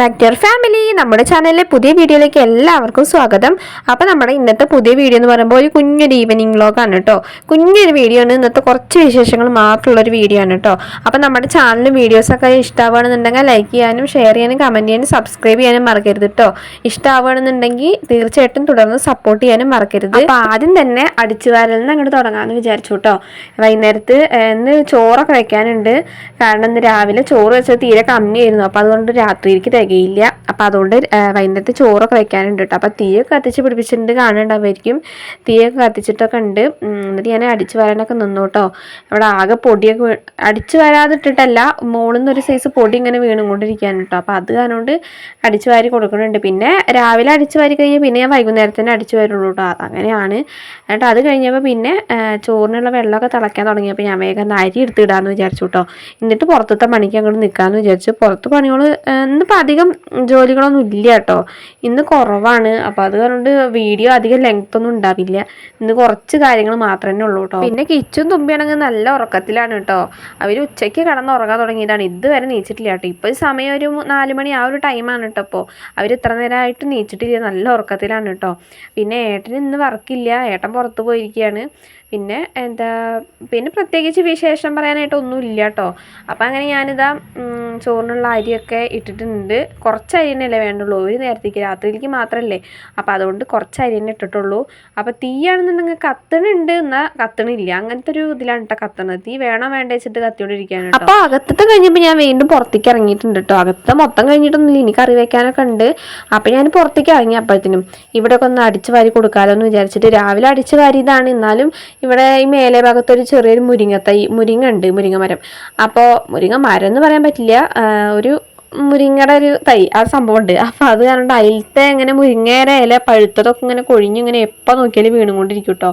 Back to your family നമ്മുടെ ചാനലിലെ പുതിയ വീഡിയോയിലേക്ക് എല്ലാവർക്കും സ്വാഗതം. അപ്പോൾ നമ്മുടെ ഇന്നത്തെ പുതിയ വീഡിയോ എന്ന് പറയുമ്പോൾ ഒരു കുഞ്ഞൊരു ഈവനിങ് വ്ളോഗാണ് കേട്ടോ കുഞ്ഞൊരു വീഡിയോ ആണ്. ഇന്നത്തെ കുറച്ച് വിശേഷങ്ങൾ മാത്രമുള്ള ഒരു വീഡിയോ ആണ് കേട്ടോ അപ്പോൾ നമ്മുടെ ചാനലും വീഡിയോസൊക്കെ ഇഷ്ടമാവുകയാണെന്നുണ്ടെങ്കിൽ ലൈക്ക് ചെയ്യാനും ഷെയർ ചെയ്യാനും കമന്റ് ചെയ്യാനും സബ്സ്ക്രൈബ് ചെയ്യാനും മറക്കരുത് കേട്ടോ ഇഷ്ടമാവുകയാണെന്നുണ്ടെങ്കിൽ തീർച്ചയായിട്ടും തുടർന്ന് സപ്പോർട്ട് ചെയ്യാനും മറക്കരുത്. അപ്പോൾ ആദ്യം തന്നെ അടിച്ചുവാരൽ നിന്ന് അങ്ങോട്ട് തുടങ്ങാമെന്ന് വിചാരിച്ചു കേട്ടോ വൈകുന്നേരത്ത് ഇന്ന് ചോറൊക്കെ വയ്ക്കാനുണ്ട് കാരണം ഇന്ന് രാവിലെ ചോറ് വെച്ചത് തീരെ കമ്മിയായിരുന്നു. അപ്പോൾ അതുകൊണ്ട് രാത്രിയിലേക്ക് തികയില്ല. അപ്പോൾ അതുകൊണ്ട് വൈകുന്നേരത്തെ ചോറൊക്കെ വയ്ക്കാനുണ്ട് കേട്ടോ അപ്പോൾ തീയൊക്കെ കത്തിച്ച് പിടിപ്പിച്ചിട്ടുണ്ട് കാണുന്നുണ്ടാവുമായിരിക്കും. തീയൊക്കെ കത്തിച്ചിട്ടൊക്കെ ഉണ്ട്. എന്നിട്ട് ഞാൻ അടിച്ചു വരാനൊക്കെ നിന്നു കേട്ടോ അവിടെ ആകെ പൊടിയൊക്കെ അടിച്ചു വരാതിട്ടിട്ടല്ല മുകളിൽ നിന്ന് ഒരു സൈസ് പൊടി ഇങ്ങനെ വീണുകൊണ്ടിരിക്കുകയാണ് കേട്ടോ അപ്പോൾ അത് കാരണം കൊണ്ട് അടിച്ചു വാരി കൊടുക്കുന്നുണ്ട്. പിന്നെ രാവിലെ അടിച്ചു വാരി കഴിഞ്ഞാൽ പിന്നെ ഞാൻ വൈകുന്നേരത്തിന് അടിച്ചു വരുള്ളൂ കേട്ടോ അങ്ങനെയാണ്. എന്നിട്ട് അത് കഴിഞ്ഞപ്പോൾ പിന്നെ ചോറിനുള്ള വെള്ളമൊക്കെ തിളയ്ക്കാൻ തുടങ്ങിയപ്പോൾ ഞാൻ വേഗം അരി എടുത്തിടാന്ന് വിചാരിച്ചു കേട്ടോ എന്നിട്ട് പുറത്തത്തെ പണിക്ക് അങ്ങോട്ട് നിൽക്കാമെന്ന് വിചാരിച്ചു. പുറത്ത് പണികൾ ഇന്നിപ്പോൾ അധികം ജോലികളൊന്നും ഇല്ല കേട്ടോ. ഇന്ന് കുറവാണ്. അപ്പോൾ അത് കാരണം വീഡിയോ അധികം ലെങ്ത് ഒന്നും ഉണ്ടാവില്ല. ഇന്ന് കുറച്ച് കാര്യങ്ങൾ മാത്രമേ ഉള്ളൂ കേട്ടോ. പിന്നെ കിച്ചും തുമ്പിയാണെങ്കിൽ നല്ല ഉറക്കത്തിലാണ് കേട്ടോ. അവർ ഉച്ചയ്ക്ക് കിടന്ന് ഉറങ്ങാൻ തുടങ്ങിയതാണ്. ഇതുവരെ നീച്ചിട്ടില്ല കേട്ടോ. ഇപ്പോൾ സമയം ഒരു നാല് മണി ആ ഒരു ടൈമാണ് കേട്ടോ അപ്പോൾ അവർ ഇത്ര നേരമായിട്ട് നീച്ചിട്ടില്ല. നല്ല ഉറക്കത്തിലാണ് കേട്ടോ. പിന്നെ ഏട്ടന് ഇന്ന് വർക്കില്ല ഏട്ടൻ പുറത്ത് പോയിരിക്കുകയാണ്. പിന്നെ എന്താ പിന്നെ പ്രത്യേകിച്ച് വിശേഷം പറയാനായിട്ട് ഒന്നും ഇല്ല കേട്ടോ അപ്പം അങ്ങനെ ഞാനിതാ ചോറിനുള്ള അരിയൊക്കെ ഇട്ടിട്ടുണ്ട്. കുറച്ച് അരി തന്നെയല്ലേ വേണ്ടുള്ളൂ. ഒരു നേരത്തേക്ക് രാത്രിയിലേക്ക് മാത്രമല്ലേ അപ്പം അതുകൊണ്ട് കുറച്ച് അരി തന്നെ ഇട്ടിട്ടുള്ളൂ. അപ്പം തീയാണെന്നുണ്ടെങ്കിൽ കത്തണുണ്ട് എന്നാൽ കത്തണില്ല അങ്ങനത്തെ ഒരു ഇതിലാണ് കേട്ടോ കത്തണത്. തീ വേണോ വേണ്ട വെച്ചിട്ട് കത്തിയോണ്ടിരിക്കുകയാണ് അപ്പോൾ അകത്തത്തെ കഴിഞ്ഞപ്പോൾ ഞാൻ വീണ്ടും പുറത്തേക്ക് ഇറങ്ങിയിട്ടുണ്ട് കേട്ടോ അകത്തെ മൊത്തം കഴിഞ്ഞിട്ടൊന്നുമില്ല ഇനി കറി വെക്കാനൊക്കെ ഉണ്ട്. അപ്പം ഞാൻ പുറത്തേക്ക് ഇറങ്ങി അപ്പോഴത്തേനും ഇവിടെയൊക്കെ ഒന്ന് അടിച്ച് വാരി കൊടുക്കാമല്ലോ എന്ന് വിചാരിച്ചിട്ട് രാവിലെ അടിച്ച് വാരി ഇതാണ് എന്നാലും ഇവിടെ ഈ മേലെ ഭാഗത്തൊരു ചെറിയൊരു മുരിങ്ങ തൈ മുരിങ്ങ ഉണ്ട് മുരിങ്ങ മരം അപ്പോൾ മുരിങ്ങ മരം എന്ന് പറയാൻ പറ്റില്ല. ഒരു മുരിങ്ങയുടെ ഒരു തൈ ആ സംഭവം ഉണ്ട് അപ്പോൾ അത് കാരണം അതിലത്തെ ഇങ്ങനെ മുരിങ്ങയുടെ ഇല പഴുത്തതൊക്കെ ഇങ്ങനെ കൊഴിഞ്ഞ് ഇങ്ങനെ എപ്പോൾ നോക്കിയാലും വീണുകൊണ്ടിരിക്കും കേട്ടോ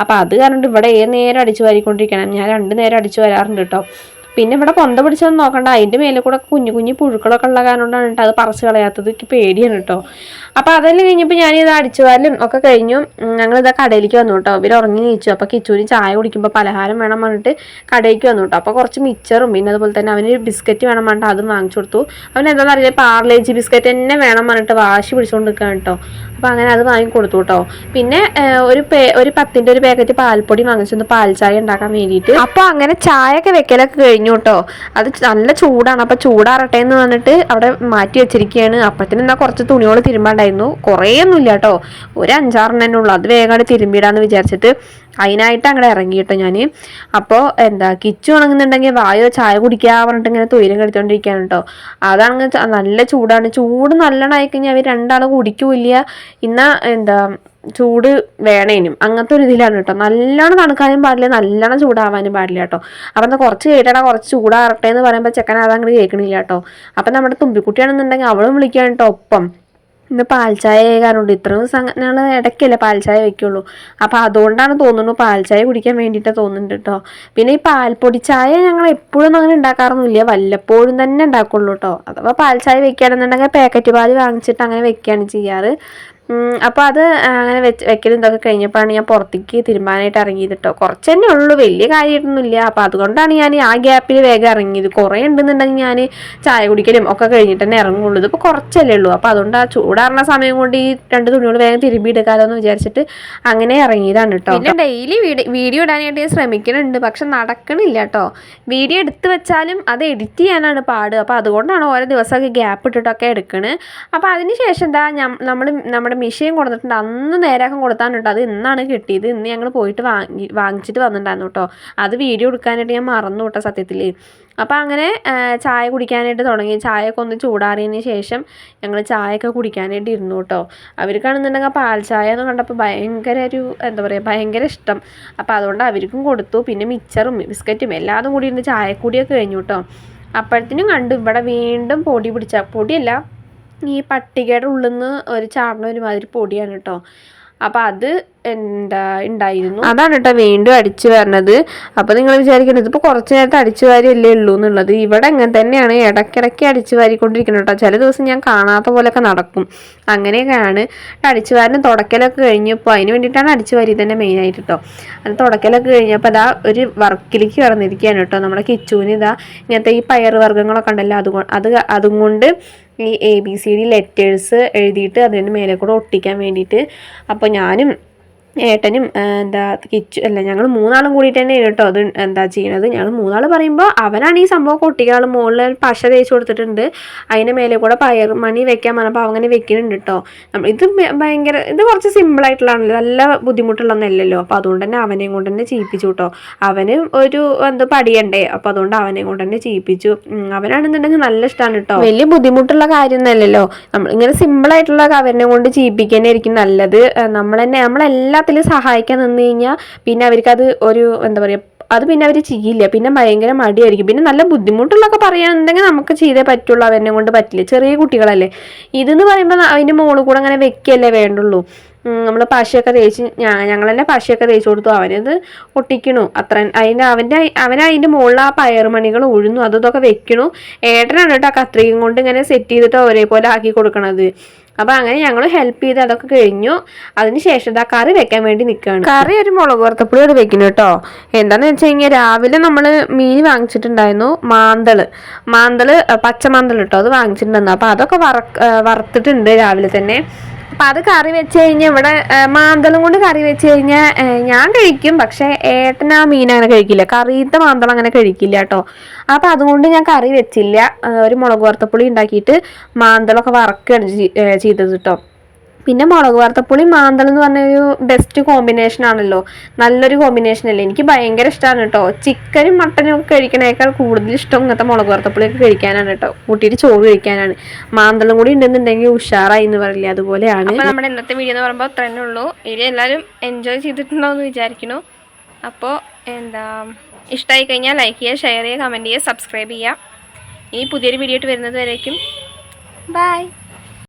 അപ്പോൾ അത് കാരണം ഇവിടെ ഏത് നേരം അടിച്ചു വാരിക്കൊണ്ടിരിക്കണം? ഞാൻ രണ്ട് നേരം അടിച്ചു വരാറുണ്ട് കേട്ടോ പിന്നെ ഇവിടെ പൊന്ത പിടിച്ചൊന്നും നോക്കണ്ട. അതിന്റെ മേലെ കൂടെ കുഞ്ഞു കുഞ്ഞു പുഴുക്കളൊക്കെ ഉള്ള കാരണം കൊണ്ടാണ് കേട്ടോ അത് പറിച്ച് കളയാത്തത്. എനിക്ക് പേടിയാണ് കേട്ടോ. അപ്പോൾ അതെല്ലാം കഴിഞ്ഞപ്പോൾ ഞാനിത് അടിച്ചുപാലും ഒക്കെ കഴിഞ്ഞു. ഞങ്ങളിതാ കടയിലേക്ക് വന്നു കേട്ടോ. ഇവർ ഉറങ്ങി നീച്ചു അപ്പോൾ കിച്ചൂരി ചായ കുടിക്കുമ്പോൾ പലഹാരം വേണം പറഞ്ഞിട്ട് കടയിലേക്ക് വന്നു കേട്ടോ. അപ്പോൾ കുറച്ച് മിച്ചറും പിന്നെ അതുപോലെ തന്നെ അവന് ബിസ്ക്കറ്റ് വേണം പറഞ്ഞിട്ട് അതും വാങ്ങിച്ചു കൊടുത്തു. അവൻ എന്താണെന്ന് അറിയില്ല. പാർലേജി ബിസ്ക്കറ്റ് തന്നെ വേണം പറഞ്ഞിട്ട് വാശി പിടിച്ചുകൊണ്ട് നിൽക്കുകയാണ് കേട്ടോ. അപ്പോൾ അങ്ങനെ അത് വാങ്ങി കൊടുത്തു കേട്ടോ പിന്നെ ഒരു പേ ഒരു പത്തിന്റെ ഒരു പാക്കറ്റ് പാൽപ്പൊടി വാങ്ങിച്ചു പാൽ ചായ ഉണ്ടാക്കാൻ വേണ്ടിയിട്ട്. അപ്പോൾ അങ്ങനെ ചായയൊക്കെ വെക്കലൊക്കെ കഴിഞ്ഞു കേട്ടോ അത് നല്ല ചൂടാണ്. അപ്പോൾ ചൂടാറട്ടെ എന്ന് പറഞ്ഞിട്ട് അവിടെ മാറ്റി വെച്ചിരിക്കുകയാണ് അപ്പത്തിന് എന്താ കുറച്ച് തുണികൾ തിരുമ്പാണ്ടായിരുന്നു. കുറേ ഒന്നും ഇല്ല കേട്ടോ ഒരു അഞ്ചാറെണ്ണം ഉള്ളൂ. അത് വേഗം തിരുമ്പിടാന്ന് വിചാരിച്ചിട്ട് അതിനായിട്ട് അങ്ങോട്ട് ഇറങ്ങി കേട്ടോ ഞാൻ അപ്പോൾ എന്താ കിച്ചു ഉണങ്ങുന്നുണ്ടെങ്കിൽ വായോ ചായ കുടിക്കാൻ പറഞ്ഞിട്ട് ഇങ്ങനെ തൊയിലും കെടുത്തോണ്ടിരിക്കുകയാണ് കേട്ടോ. അതാണെങ്കിൽ നല്ല ചൂടാണ്. ചൂട് നല്ലോണം ആയിക്കഴിഞ്ഞാൽ അവർ രണ്ടാളും കുടിക്കൂല്ല. ഇന്ന എന്താ ചൂട് വേണേനും. അങ്ങനത്തെ ഒരു ഇതിലാണ് കേട്ടോ. നല്ലോണം തണുക്കാനും പാടില്ല. നല്ലോണം ചൂടാവാനും പാടില്ല കേട്ടോ. അപ്പം എന്താ കുറച്ച് കേട്ടടാ കുറച്ച് ചൂടാറട്ടെ എന്ന് പറയുമ്പോൾ ചെക്കൻ അതങ്ങോട്ട് കേൾക്കണില്ല കേട്ടോ. അപ്പം നമ്മുടെ തുമ്പിക്കുട്ടിയാണെന്നുണ്ടെങ്കിൽ അവളും വിളിക്കുകയാണ് കേട്ടോ ഒപ്പം. ഇന്ന് പാൽച്ചായ കാരണം ഇത്ര ദിവസം ഞങ്ങൾ ഇടയ്ക്കല്ലേ പാൽച്ചായ വയ്ക്കുള്ളൂ. അപ്പോൾ അതുകൊണ്ടാണ് തോന്നുന്നു പാൽച്ചായ കുടിക്കാൻ വേണ്ടിയിട്ട് തോന്നുന്നുണ്ട് കേട്ടോ പിന്നെ ഈ പാൽപ്പൊടി ചായ ഞങ്ങൾ എപ്പോഴും അങ്ങനെ ഉണ്ടാക്കാറൊന്നുമില്ല. വല്ലപ്പോഴും തന്നെ ഉണ്ടാക്കുള്ളൂ കേട്ടോ അഥവാ പാൽച്ചായ വെക്കുകയാണെന്നുണ്ടെങ്കിൽ പാക്കറ്റ് പാൽ വാങ്ങിച്ചിട്ട് അങ്ങനെ വെക്കുകയാണ് ചെയ്യാറ്. അപ്പോൾ അത് അങ്ങനെ വെച്ച് വെക്കലും ഇതൊക്കെ കഴിഞ്ഞപ്പോഴാണ് ഞാൻ പുറത്തേക്ക് തിരുമ്പാനായിട്ട് ഇറങ്ങിയത് കേട്ടോ കുറച്ച് തന്നെ ഉള്ളൂ വലിയ കാര്യമായിട്ടൊന്നുമില്ല അപ്പോൾ അതുകൊണ്ടാണ് ഞാൻ ആ ഗ്യാപ്പിൽ വേഗം ഇറങ്ങിയത്. കുറേ ഉണ്ടെന്നുണ്ടെങ്കിൽ ഞാൻ ചായ കുടിക്കലും ഒക്കെ കഴിഞ്ഞിട്ട് തന്നെ ഇറങ്ങുള്ളൂ ഇതിപ്പോൾ കുറച്ചല്ലേ ഉള്ളൂ. അപ്പോൾ അതുകൊണ്ട് ആ ചൂടാറുന്ന സമയം കൊണ്ട് ഈ രണ്ട് തുണികൾ വേഗം തിരുമ്പി എടുക്കാമല്ലോ എന്ന് വിചാരിച്ചിട്ട് അങ്ങനെ ഇറങ്ങിയതാണ് കേട്ടോ പിന്നെ ഡെയിലി വീഡിയോ ഇടാനായിട്ട് ഞാൻ ശ്രമിക്കുന്നുണ്ട് പക്ഷെ നടക്കണില്ല കേട്ടോ വീഡിയോ എടുത്തു വെച്ചാലും അത് എഡിറ്റ് ചെയ്യാനാണ് പാട്. അപ്പോൾ അതുകൊണ്ടാണ് ഓരോ ദിവസമൊക്കെ ഗ്യാപ്പ് ഇട്ടിട്ടൊക്കെ എടുക്കണത് അപ്പോൾ അതിന് ശേഷം എന്താ നമ്മൾ നമ്മുടെ മെഷീൻ കൊടുത്തിട്ടുണ്ട്. അന്ന് നേരാക്കം കൊടുത്താണ് അത് ഇന്നാണ് കിട്ടിയത്. ഇന്ന് ഞങ്ങൾ പോയിട്ട് വാങ്ങി വാങ്ങിച്ചിട്ട് വന്നിട്ടുണ്ടായിരുന്നു കേട്ടോ അത് വീഡിയോ എടുക്കാനായിട്ട് ഞാൻ മറന്നു കേട്ടോ സത്യത്തിൽ അപ്പോൾ അങ്ങനെ ചായ കുടിക്കാനായിട്ട് തുടങ്ങി. ചായയൊക്കെ ഒന്ന് ചൂടാറിയതിന് ശേഷം ഞങ്ങൾ ചായയൊക്കെ കുടിക്കാനായിട്ട് ഇരുന്നു കേട്ടോ അവർക്കാണെന്നുണ്ടെങ്കിൽ പാൽ ചായ എന്ന് കണ്ടപ്പോൾ ഭയങ്കര ഒരു എന്താ പറയുക ഭയങ്കര ഇഷ്ടം. അപ്പോൾ അതുകൊണ്ട് അവർക്കും കൊടുത്തു. പിന്നെ മിച്ചറും ബിസ്ക്കറ്റും എല്ലാതും കൂടി ഇരുന്ന് ചായക്കൂടിയൊക്കെ കഴിഞ്ഞു കേട്ടോ അപ്പോഴത്തേനും കണ്ടു. ഇവിടെ വീണ്ടും പൊടി പിടിച്ച പൊടിയല്ല ഈ പട്ടികയുടെ ഉള്ളിൽ നിന്ന് ഒരു ചാടുന്ന ഒരുമാതിരി പൊടിയാണ് കേട്ടോ അപ്പം അത് എന്താ ഉണ്ടായിരുന്നു. അതാണ് കേട്ടോ വീണ്ടും അടിച്ചു വരണത്. അപ്പോൾ നിങ്ങൾ വിചാരിക്കുന്നത് ഇതിപ്പോൾ കുറച്ച് നേരത്തെ അടിച്ചു വാരിയല്ലേ ഉള്ളൂ എന്നുള്ളത്. ഇവിടെ അങ്ങനെ തന്നെയാണ് ഇടയ്ക്കിടയ്ക്ക് അടിച്ചു വാരിക്കൊണ്ടിരിക്കുന്നത് കേട്ടോ. ചില ദിവസം ഞാൻ കാണാത്ത പോലെയൊക്കെ നടക്കും. അങ്ങനെയൊക്കെയാണ് അടിച്ചു വാരനും തുടക്കലൊക്കെ കഴിഞ്ഞപ്പോൾ അതിന് വേണ്ടിയിട്ടാണ് അടിച്ചു വാരി തന്നെ മെയിനായിട്ട് കേട്ടോ. അത് തുടക്കലൊക്കെ കഴിഞ്ഞപ്പോൾ അതാ ഒരു വർക്കിലേക്ക് കടന്നിരിക്കുകയാണ് കേട്ടോ. നമ്മുടെ കിച്ചൂന് ഇതാ ഇങ്ങനത്തെ ഈ പയർ വർഗങ്ങളൊക്കെ ഉണ്ടല്ലോ അതുകൊണ്ട് അത് അതും കൊണ്ട് ഈ A B C D letters എഴുതിയിട്ട് അതിന് മേലെ കൂടെ ഒട്ടിക്കാൻ വേണ്ടിയിട്ട്. അപ്പോൾ ഞാനും ഏട്ടനും എന്താ കിച്ചു അല്ല ഞങ്ങൾ മൂന്നാളും കൂടിയിട്ട് തന്നെ കേട്ടോ അത് എന്താ ചെയ്യണത്. ഞങ്ങൾ മൂന്നാൾ പറയുമ്പോൾ അവനാണ് ഈ സംഭവം കൊട്ടിക്കാൾ മുകളിൽ പശ തേച്ച് കൊടുത്തിട്ടുണ്ട്. അതിന്റെ മേലെ കൂടെ പയർ മണി വെക്കാൻ പറഞ്ഞപ്പോൾ അങ്ങനെ വെക്കുന്നുണ്ട് കേട്ടോ. നമ്മൾ ഇത് ഭയങ്കര ഇത് കുറച്ച് സിമ്പിളായിട്ടുള്ളതാണല്ലോ നല്ല ബുദ്ധിമുട്ടുള്ളതൊന്നല്ലല്ലോ അപ്പോൾ അതുകൊണ്ട് തന്നെ അവനെയും കൊണ്ട് തന്നെ ചെയ്യിപ്പിച്ചു കേട്ടോ. അവന് ഒരു എന്ത് പടിയണ്ടേ? അപ്പോൾ അതുകൊണ്ട് അവനെ കൊണ്ട് തന്നെ ചെയ്യിപ്പിച്ചു അവനാണെന്നുണ്ടെങ്കിൽ നല്ല ഇഷ്ടമാണ് കേട്ടോ. വലിയ ബുദ്ധിമുട്ടുള്ള കാര്യമൊന്നുമല്ലല്ലോ നമ്മൾ ഇങ്ങനെ സിമ്പിളായിട്ടുള്ള അവനെ കൊണ്ട് ചെയ്യിപ്പിക്കാനായിരിക്കും നല്ലത്. നമ്മൾ തന്നെ നമ്മളെല്ലാത്തിലും സഹായിക്കാൻ നിന്ന് കഴിഞ്ഞാൽ പിന്നെ അവർക്കത് ഒരു എന്താ പറയുക അത് പിന്നെ അവർ ചെയ്യില്ല. പിന്നെ ഭയങ്കര മടിയായിരിക്കും. പിന്നെ നല്ല ബുദ്ധിമുട്ടുള്ളൊക്കെ പറയുകയാണെന്നുണ്ടെങ്കിൽ നമുക്ക് ചെയ്തേ പറ്റുള്ളൂ അവനെ കൊണ്ട് പറ്റില്ല. ചെറിയ കുട്ടികളല്ലേ. ഇതെന്ന് പറയുമ്പോൾ അതിന്റെ മുകളിൽ കൂടെ അങ്ങനെ വെക്കല്ലേ വേണ്ടുള്ളൂ. നമ്മൾ പശയൊക്കെ തേച്ച് ഞങ്ങൾ തന്നെ പശയൊക്കെ തേച്ച് കൊടുത്തു. അവനത് ഒട്ടിക്കണു. അത്ര അതിന്റെ അവന്റെ അവൻ അതിന്റെ മുകളിൽ ആ പയറുമണികൾ ഉഴുന്നു. അതും ഇതൊക്കെ വെക്കണു. ഏട്ടനാണ് കേട്ടോ കത്രികയും കൊണ്ട് ഇങ്ങനെ സെറ്റ് ചെയ്തിട്ട് ഒരേപോലെ ആക്കി കൊടുക്കണത്. അപ്പോൾ അങ്ങനെ ഞങ്ങൾ ഹെൽപ്പ് ചെയ്ത് അതൊക്കെ കഴിഞ്ഞു. അതിന് ശേഷം ഇതാ കറി വെക്കാൻ വേണ്ടി നിൽക്കുകയാണ് കറി ഒരു മുളക് വറുത്തപ്പൊടിയോട് വെക്കുന്നു കേട്ടോ. എന്താണെന്ന് വെച്ച് കഴിഞ്ഞാൽ രാവിലെ നമ്മൾ മീൻ വാങ്ങിച്ചിട്ടുണ്ടായിരുന്നു മാന്തൾ മാന്തൾ പച്ച പച്ചമാന്തൾ കേട്ടോ അത് വാങ്ങിച്ചിട്ടുണ്ടായിരുന്നു. അപ്പോൾ അതൊക്കെ വറ വറുത്തിട്ടുണ്ട് രാവിലെ തന്നെ. അപ്പം അത് കറി വെച്ച് കഴിഞ്ഞാൽ ഇവിടെ മാന്തളം കൊണ്ട് കറി വെച്ച് കഴിഞ്ഞാൽ ഞാൻ കഴിക്കും. പക്ഷേ ഏട്ടൻ ആ മീൻ അങ്ങനെ കഴിക്കില്ല. കറിയത്തെ മാന്തളം അങ്ങനെ കഴിക്കില്ല കേട്ടോ. അപ്പം അതുകൊണ്ട് ഞാൻ കറി വെച്ചില്ല. ഒരു മുളക് വറുത്തപ്പുളി ഉണ്ടാക്കിയിട്ട് മാന്തളൊക്കെ വറക്കുകയാണ് ചെയ്തത് കേട്ടോ. പിന്നെ മുളക് വറുത്തപ്പുളി മാന്തൾ എന്ന് പറഞ്ഞൊരു ബെസ്റ്റ് കോമ്പിനേഷൻ ആണല്ലോ. നല്ലൊരു കോമ്പിനേഷൻ അല്ലേ? എനിക്ക് ഭയങ്കര ഇഷ്ടമാണ് കേട്ടോ. ചിക്കനും മട്ടനും ഒക്കെ കഴിക്കണേക്കാൾ കൂടുതൽ ഇഷ്ടം ഇങ്ങനത്തെ മുളക് വറുത്തപ്പുളിയൊക്കെ കഴിക്കാനാണ് കേട്ടോ. കൂട്ടിയിട്ട് ചോറ് കഴിക്കാനാണ്. മാന്തളും കൂടി ഉണ്ടെന്നുണ്ടെങ്കിൽ ഉഷാറായി എന്ന് പറയില്ലേ? അതുപോലെയാണ്. അപ്പോൾ നമ്മുടെ ഇന്നത്തെ വീഡിയോ എന്ന് പറയുമ്പോൾ അത്രേ ഉള്ളൂ. ഇനി എല്ലാവരും എൻജോയ് ചെയ്തിട്ടുണ്ടോ എന്ന് വിചാരിക്കുന്നു. അപ്പോൾ എന്താ ഇഷ്ടമായി കഴിഞ്ഞാൽ ലൈക്ക് ചെയ്യുക ഷെയർ ചെയ്യുക കമന്റ് ചെയ്യുക സബ്സ്ക്രൈബ് ചെയ്യുക. ഇനി പുതിയൊരു വീഡിയോ ആയിട്ട് വരുന്നത് വരേക്കും. ബൈ